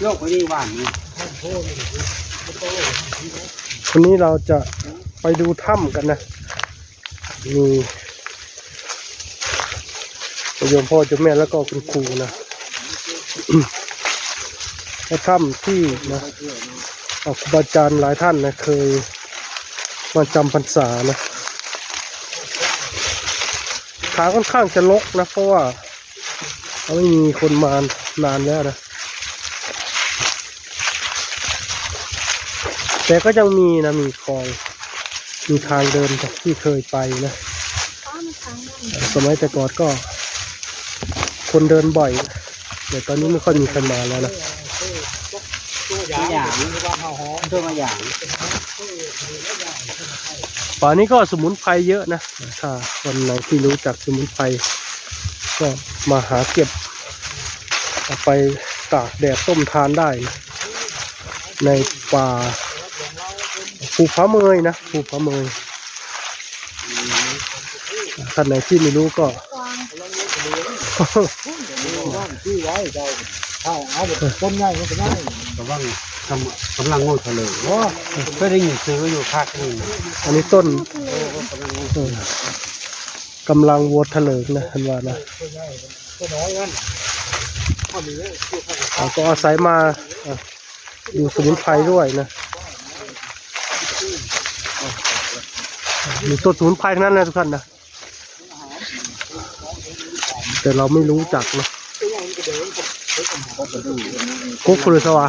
โยกไปนี่หวานนี่วันนี้เราจะไปดูถ้ำกันนะมีโยมพ่อโยมแม่แล้วก็คุณครูนะถ้ำที่นะอาครูบาอาจารย์หลายท่านนะเคยมาจำพรรษานะขาค่อนข้างจะลกนะเพราะว่า ไม่มีคนมานานแล้วนะแต่ก็ยังมีนะมีคลองมีทางเดินจากที่เคยไปนะสมัยแต่ก่อนก็ คนเดินบ่อยแต่ตอนนี้ไม่ค่อยมีใครมาแล้วนะตัวอย่างตัวมาอย่างป่านี้ก็สมุนไพรเยอะนะถ้าคนไหนที่รู้จักสมุนไพรก็มาหาเก็บ เอาไปตากแดดต้มทานได้นะในป่าภูผาเมยนะภูผาเมยท่านไหนที่ไม่รู้ก็ที่ไว้ได้ถ้าเอาแบบต้นใหญ่ก็ได้กำลังกำกำลังงูทะเลโอ้เคยได้ยินซื้ออยู่ภาคนึงอันนี้ต้นกำลังงูเออกำลังวัวเถลิงนะท่านว่านะตัวน้อย กันเราก็อาศัยมาอะดูสมุนไพรด้วยนะมีต้นสมุนไพรทั้งนั้นนะทุกท่านนะแต่เราไม่รู้จักนะกุ๊กหรือสวะ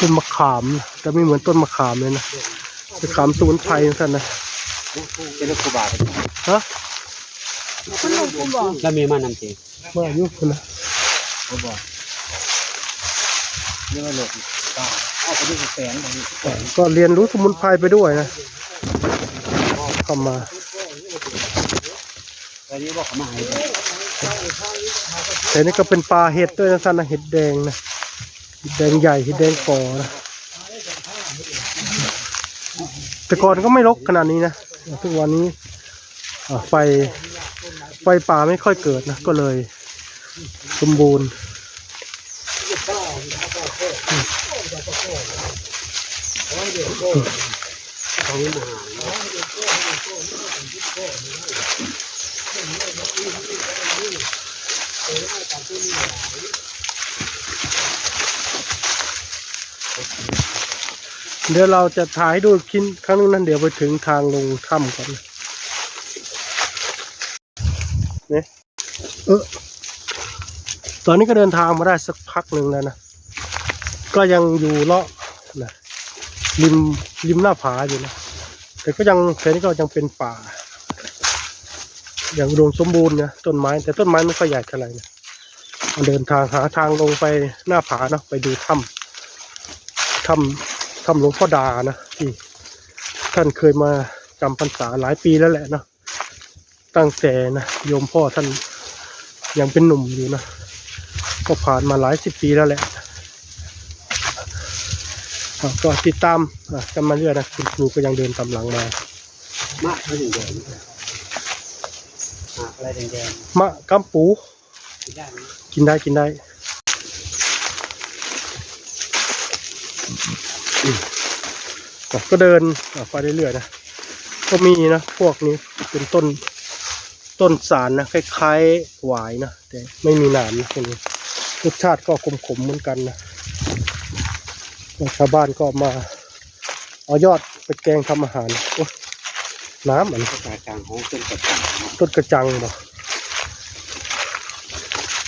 ต้นมะขามนะแต่ไม่เหมือนต้นมะขามเลยนะมะขามสมุนไพรทุกท่านนะเป็นลูกครูบาฮะคุณลุงคุณ บอกแล้วมีมานำเจเมื่ออายุคุณนะครูบาเรียกว่าหลกตาเอาไปดูแสงตรงนี้แสงก็เรียนรู้สมุนไพรไปด้วยนะเข้ามาตอนนี้บอกเขามาให้แต่นี่ก็เป็นปลาเห็ดด้วยนะท่านนะเห็ดแดงนะเห็ดแดงใหญ่เห็ดแดงก่อนะแต่ก่อนก็ไม่รกขนาดนี้นะทุกวันนี้อ่าไฟ ไฟป่าไม่ค่อยเกิดนะ ก็เลย สมบูรณ์เดี๋ยวเราจะถ่ายให้ดูคินครั้งนั้นเดี๋ยวไปถึงทางลงถ้ำก่อนนะ เนี่ยเออตอนนี้ก็เดินทางมาได้สักพักหนึ่งแล้วนะ ก็ยังอยู่เลาะนะริมริมหน้าผาอยู่นะ แต่ก็ยังแถวนี้ก็ยังเป็นป่า อย่างอุดมสมบูรณ์นะต้นไม้ แต่ต้นไม้ไม่ค่อยใหญ่เท่าไหร่นะเดินทางหาทางลงไปหน้าผาเนาะไปดูถ้ำถ้ำถ้ำหลวงพ่อดานะที่ท่านเคยมาจำพรรษาหลายปีแล้วแหละเนาะ ตั้งแต่นะโยมพ่อท่านยังเป็นหนุ่มอยู่นะก็ผ่านมาหลายสิบปีแล้วแหละอะก็ติดตามอะกันมาเรื่อยนะคุณครูก็ยังเดินตามหลังมามากไม่ถึงแดงหากอะไรแดงมะกำปูๆกินได้ไหมกินได้กินได้อืมอะก็เดินอะไปเรื่อยๆนะก็มีนะพวกนี้เป็นต้น ต้นสารนะคล้ายๆหวายนะแต่ไม่มีหนามนะพวกนี้รสชาติก็ขมๆเหมือนกันนะชาวบ้านก็มาเอายอดไปแกงทำอาหารโอ๊ยน้ำอันภาษากลางของต้นกระจังต้นกระจังบ่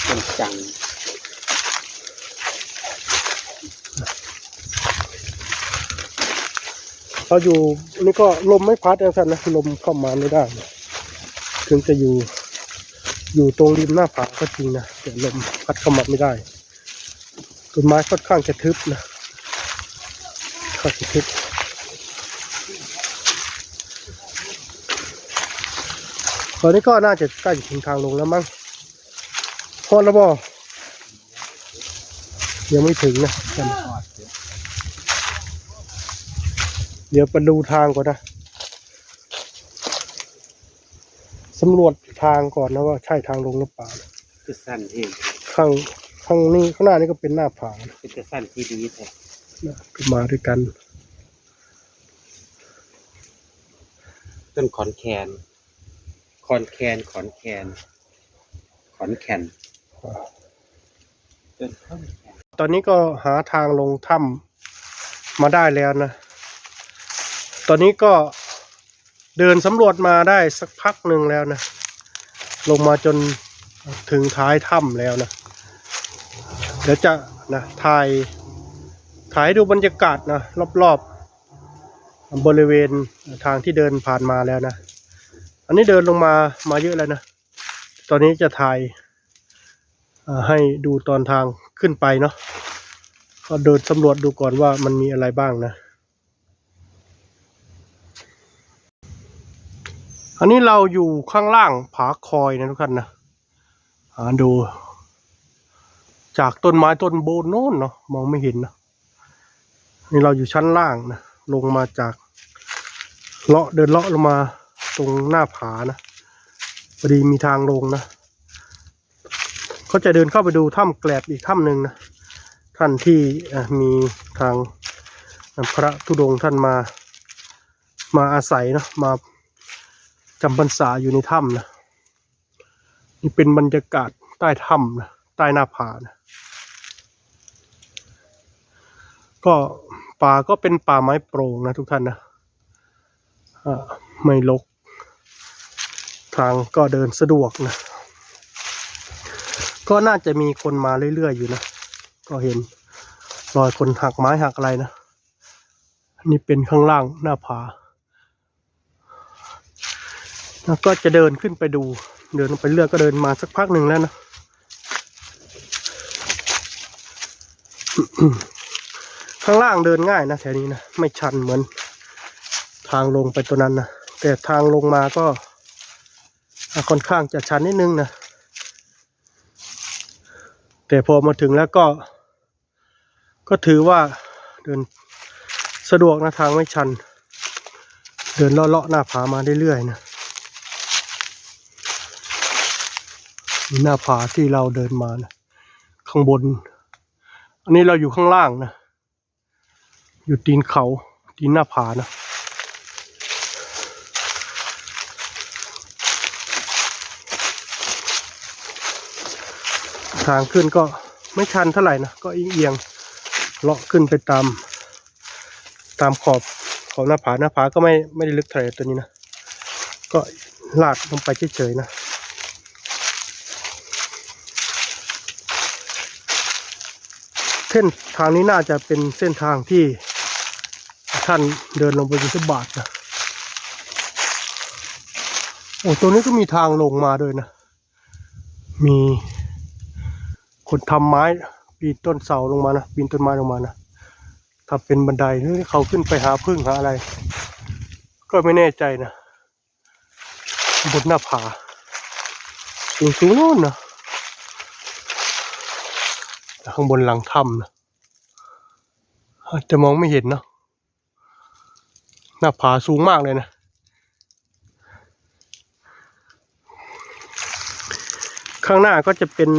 ต้นจังเราอยู่นี่ก็ลมไม่พัดนะท่านนะลมเข้ามาไม่ได้นะ ถึงจะอยู่ อยู่ตรงริมหน้าผาก็จริงนะแต่ลมพัดเข้ามาไม่ได้ต้นไม้ค่อนข้างจะทึบนะค่อนข้างทึบตอนนี้ก็น่าจะใกล้จะถึงทางลงแล้วมั้งพอแล้วบอยังไม่ถึงนะ เดี๋ยวไปดูทางก่อนนะ สำรวจทางก่อนนะว่าใช่ทางลงหรือเปล่านะคือสั้นเองข้างข้างนี้ข้างหน้านี่ก็เป็นหน้าผานะเป็นแต่สั้นที่ดีแท้นะก็มาด้วยกัน ต้นขอนแคนขอนแคนขอนแคนขอนแคนต้นขอนแคนตอนนี้ก็หาทางลงถ้ำมาได้แล้วนะ ตอนนี้ก็ เดินสำรวจมาได้สักพักหนึ่งแล้วนะ ลงมาจนถึงท้ายถ้ำแล้วนะ เดี๋ยวจะนะถ่ายถ่ายดูบรรยากาศนะรอบๆ บริเวณทางที่เดินผ่านมาแล้วนะ อันนี้เดินลงมามาเยอะแล้วนะ ตอนนี้จะถ่ายให้ดูตอนทางขึ้นไปเนาะก็เดินสำรวจดูก่อนว่ามันมีอะไรบ้างนะ อันนี้เราอยู่ข้างล่างผาคอยนะทุกท่านนะหาดู จากต้นไม้ต้นโบนโน้นเนาะมองไม่เห็นนะนี่เราอยู่ชั้นล่างนะลงมาจากเลาะเดินเลาะลงมาตรงหน้าผานะพอดีมีทางลงนะก็จะเดินเข้าไปดูถ้ำแกลบอีกถ้ำหนึ่งนะท่านที่มีทางพระธุดงท่านมามาอาศัยเนอะมา จำพรรษาอยู่ในถ้ำนะนี่เป็นบรรยากาศใต้ถ้ำนะใต้หน้าผานะก็ป่าก็เป็นป่าไม้โปร่งนะทุกท่านนะไม่รกทางก็เดินสะดวกนะ ก็น่าจะมีคนมาเรื่อยๆอยู่นะ ก็เห็นรอยคนหักไม้หักอะไรนะนนี้เป็นข้างล่างหน้าผา แล้วก็จะเดินขึ้นไปดู เดินไปเรื่อยก็เดินมาสักพักหนึ่งแล้วนะ ข้างล่างเดินง่ายนะแถวนี้นะ ไม่ชันเหมือนทางลงไปตัวนั้นนะ แต่ทางลงมาก็ค่อนข้างจะชันนิดนึงนะ แต่พอมาถึงแล้วก็ ก็ถือว่าเดินสะดวกนะทางไม่ชัน เดินเลาะๆหน้าผามาเรื่อยๆนะ หน้าผาที่เราเดินมานะข้างบน อันนี้เราอยู่ข้างล่างนะ อยู่ตีนเขาตีนหน้าผานะทางขึ้นก็ไม่ชันเท่าไหร่นะ ก็เอียงเลาะขึ้นไปตาม ตามขอบของหน้าผาหน้าผาก็ไม่ไม่ได้ลึกเท่าไหร่ตัวนี้นะ ก็ลาดลงไปเฉยๆนะ เส้นทางนี้น่าจะเป็นเส้นทางที่ท่านเดินลงไปบิณฑบาตนะโอ้ตรงนี้ก็มีทางลงมาด้วยนะ มีคนทำไม้ปีนต้นเสาลงมานะปีนต้นไม้ลงมานะถ้าเป็นบันไดหรือเขาขึ้นไปหาพึ่งหาอะไร ก็ไม่แน่ใจนะบนหน้าผาสูงสูงโน่นนะ ข้างบนหลังถ้ำนะจะมองไม่เห็นเนอะหน้าผาสูงมากเลยนะ ข้างหน้าก็จะเป็น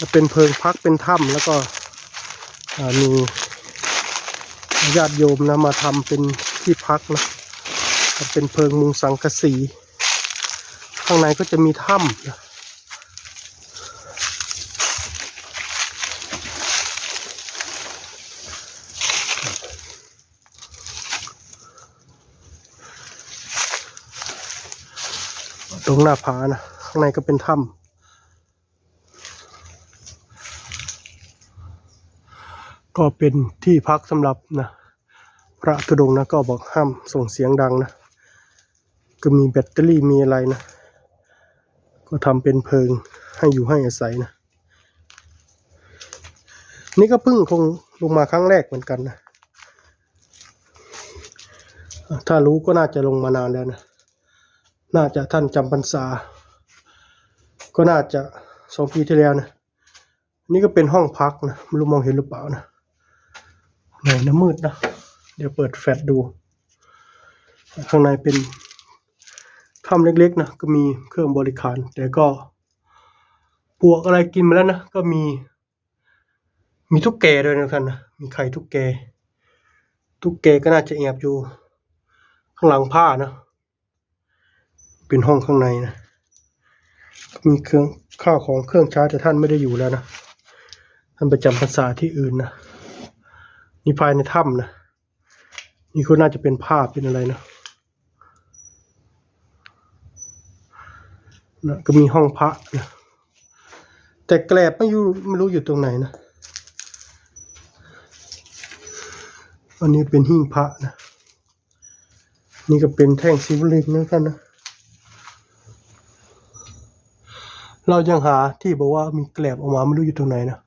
จะเป็นเพิงพักเป็นถ้ำแล้วก็มีญาติโยมนะมาทำเป็นที่พักนะเป็นเพิงมุงสังกะสี ข้างในก็จะมีถ้ำนะ งหน้าผานะ ข้างในก็เป็นถ้ำก็เป็นที่พักสำหรับนะ พระธุดงนะก็บอกห้ามส่งเสียงดังนะ ก็มีแบตเตอรี่มีอะไรนะ ก็ทำเป็นเพิงให้อยู่ให้อาศัยนะ นี่ก็เพิ่งคงลงมาครั้งแรกเหมือนกันนะ ถ้ารู้ก็น่าจะลงมานานแล้วนะ น่าจะท่านจำพรรษา ก็น่าจะสองปีที่แล้วนะ นี่ก็เป็นห้องพักนะไม่รู้มองเห็นหรือเปล่านะหนน้ำมืดนะ เดี๋ยวเปิดแฟลชดู ข้างในเป็นถ้ำเล็กๆนะ ก็มีเครื่องบริการ แต่ก็ปวกอะไรกินมาแล้วนะ ก็มี มีทุกแกด้วยนะท่านนะ มีไข่ทุกแก ทุกแกก็น่าจะแอบอยู่ ข้างหลังผ้านะ เป็นห้องข้างในนะมีเครื่องข้าวของเครื่องใช้แต่ท่านไม่ได้อยู่แล้วนะท่านไปจำพรรษาที่อื่นนะนี่ภายในถ้ำนะนี่ก็น่าจะเป็นผ้าเป็นอะไรนะนะก็มีห้องพระนะแต่แกลบไม่อยู่ไม่รู้อยู่ตรงไหนนะอันนี้เป็นหิ้งพระนะนี่ก็เป็นแท่งซิวลิงนะท่านนะ เรายังหาที่บอกว่ามีแกลบออกมาไม่รู้อยู่ตรงไหนนะ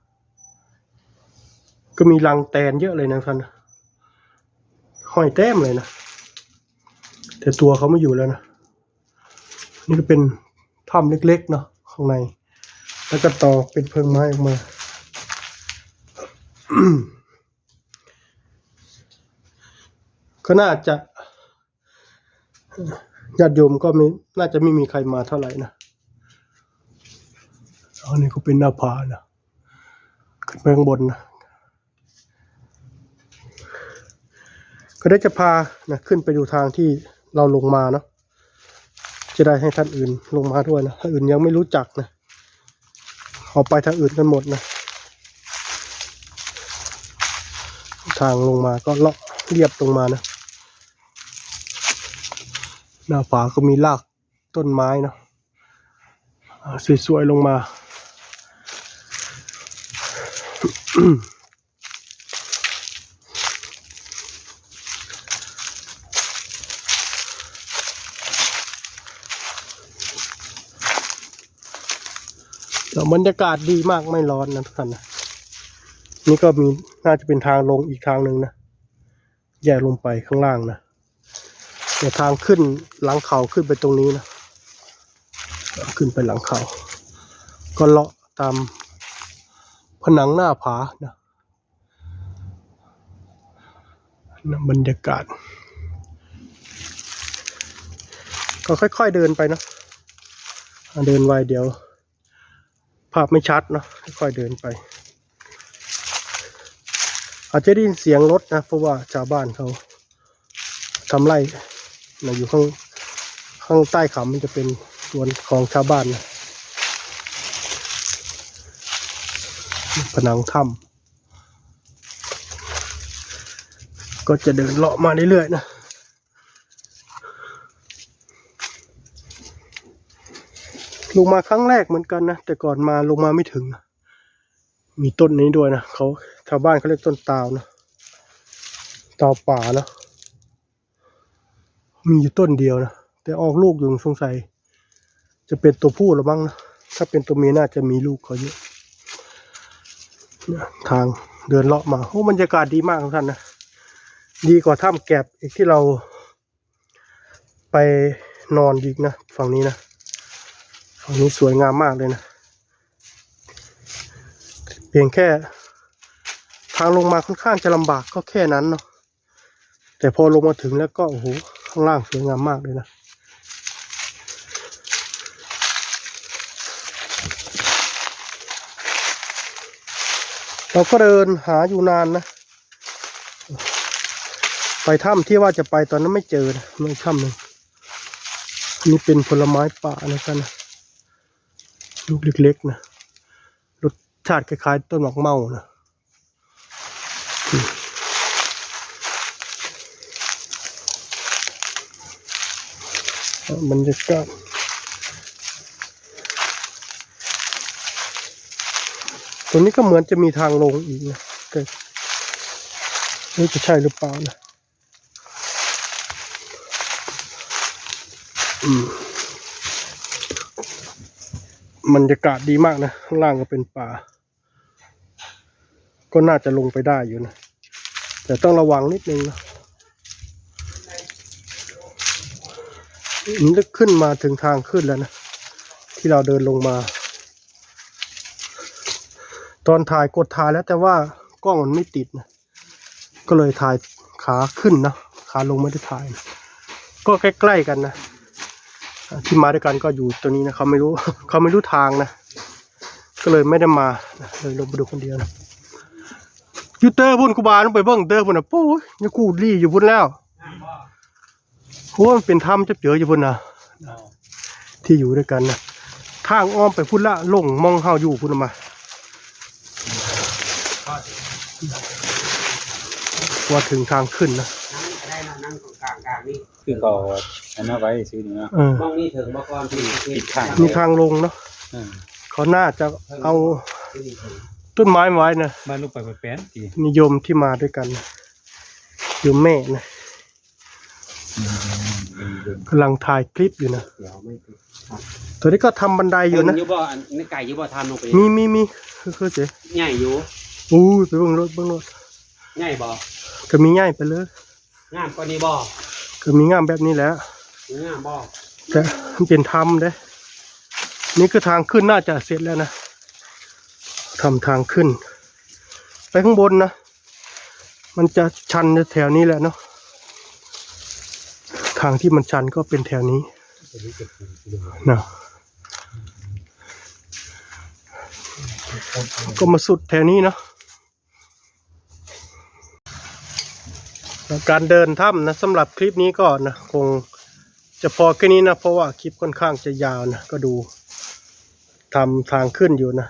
ก็มีรังแตนเยอะเลยนะท่านห้อยแต้มเลยนะ แต่ตัวเขาไม่อยู่แล้วนะ นี่ก็เป็นถ้ำเล็กๆเนาะข้างใน แล้วก็ต่อเป็นเพิงไม้ออกมาก็น่าจะญาติโยมก็ไม่น่าจะไม่มีใครมาเท่าไหร่นะ อันนี้ก็เป็นหน้าผานะขึ้นไปข้างบนนะก็ได้จะพานะขึ้นไปดูทางที่เราลงมาเนาะจะได้ให้ท่านอื่นลงมาด้วยนะท่านอื่นยังไม่รู้จักนะเอาไปทางอื่นกันหมดนะ ทางลงมาก็เลาะเรียบลงมานะ หน้าฝาก็มีรากต้นไม้เนาะสวยๆลงมา แต่บรรยากาศดีมากไม่ร้อนนะทุกท่านนะนี่ก็มีน่าจะเป็นทางลงอีกทางหนึ่งนะแยกลงไปข้างล่างนะแต่ทางขึ้นหลังเขาขึ้นไปตรงนี้นะขึ้นไปหลังเขา ก็เลาะตาม ผนังหน้าผานะนะบรรยากาศ ก็ค่อยๆเดินไปนะเดินไวเดี๋ยว ภาพไม่ชัดเนะค่อยๆเดินไป อาจจะได้ยินเสียงรถนะ เพราะว่าชาวบ้านเขาทำไร่นะอยู่ข้างข้างใต้เขามันจะเป็นสวนของชาวบ้านนะ ผนังถ้ำก็จะเดินเลาะมาเรื่อยๆนะลงมาครั้งแรกเหมือนกันนะ แต่ก่อนมาลงมาไม่ถึง มีต้นนี้ด้วยนะเขาชาวบ้านเขาเรียกต้นตาวนะตาวป่านะมีอยู่ต้นเดียวนะแต่ออกลูกอยู่สงสัย จะเป็นตัวผู้หรือบ้างนะถ้าเป็นตัวเมียน่าจะมีลูกเขาเยอะ ทางเดินเลาะมา โอ้บรรยากาศดีมากทุกท่านนะ ดีกว่าถ้ำแกบอีกที่เราไปนอนอีกนะ ฝั่งนี้นะ ฝั่งนี้สวยงามมากเลยนะ เพียงแค่ ทางลงมาค่อนข้างจะลำบากก็แค่นั้นเนาะ แต่พอลงมาถึงแล้วก็โอ้โห ข้างล่างสวยงามมากเลยนะ เราก็เดินหาอยู่นานนะ ไปถ้ำที่ว่าจะไปตอนนั้นไม่เจอนะไม่ถ้ำหนึ่งนี่เป็นผลไม้ป่านะครับนะลูกเล็กๆนะรสชาติคล้ายๆต้นหมากเมานะอืมอะบรรยากาศ ตรงนี้ก็เหมือนจะมีทางลงอีกนะแต่ไม่จะใช่หรือเปล่านะอืมบรรยากาศดีมากนะ ข้างล่างก็เป็นป่า ก็น่าจะลงไปได้อยู่นะ แต่ต้องระวังนิดนึงนะนี่ก็ขึ้นมาถึงทางขึ้นแล้วนะ ที่เราเดินลงมา ตอนถ่ายกดถ่ายแล้วแต่ว่ากล้องมันไม่ติดนะ ก็เลยถ่ายขาขึ้นนะขาลงไม่ได้ถ่ายนะก็ใกล้ๆกันนะที่มาด้วยกันก็อยู่ตัวนี้นะเขาไม่รู้เขาไม่รู้ทางนะ ก็เลยไม่ได้มาเลยลงไปดูคนเดียวนะยูเตอร์พุ่นกูบาลงไปเบิ้งเตอร์พุ่นนะปู้ยยังกูรี่อยู่พุ่นแล้วเพราะมันเป็นถ้ำจะเจออยู่พุ่นนะที่อยู่ด้วยกันนะทางอ้อมไปพุ่นละลงมองเฮาอยู่พุ่นน่ะ มาว่าถึงทางขึ้นนะนั่งก็ได้นะนั่งตรงกลางกลางนี่คือก็อันนั้นไว้ซื้อนี่นะเออมองนี่ถึงมาก่อนที่ปิดข้างมีทางลงเนาะอืมเขาน่าจะเอาที่นี่ถึงต้นไม้ไว้นะบ้านลูกไปไปแป้นทีนิยมที่มาด้วยกันนะโยมแม่นะกำลังถ่ายคลิปอยู่นะเดี๋ยวไม่ถึงตัวนี้ก็ทำบันไดอยู่นะอยู่บ่อันนี้ไก่อยู่บ่ทำลงไปมีมีมีคือคือเจ๊ใหญ่อยู่ อู้ยไปเบิ่งรถเบิ่งรถใหญ่บ่ก็มีง่ายไปเลยงามกว่านี้บ่ก็มีงามแบบนี้แหล้วงามบ่แต่มันเป็นทำเด้นี่คือทางขึ้นน่าจะเสร็จแล้วนะทำทางขึ้น ไปข้างบนนะ มันจะชันแถวนี้แหละเนาะทางที่มันชันก็เป็นแถวนี้นะก็มาสุดแถวนี้เนาะแล้ว การเดินถ้ำนะสำหรับคลิปนี้ก็นะคงจะพอแค่นี้นะเพราะว่าคลิปค่อนข้างจะยาวนะก็ดูทำทางขึ้นอยู่นะ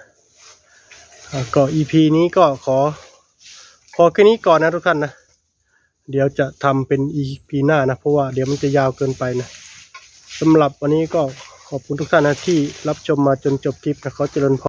ก็ EP นี้ก็ขอพอแค่นี้ก่อนนะทุกท่านนะเดี๋ยวจะทำเป็น EP หน้านะเพราะว่าเดี๋ยวมันจะยาวเกินไปนะสำหรับวันนี้ก็ขอบคุณทุกท่านนะที่รับชมมาจนจบคลิปนะขอเจริญพร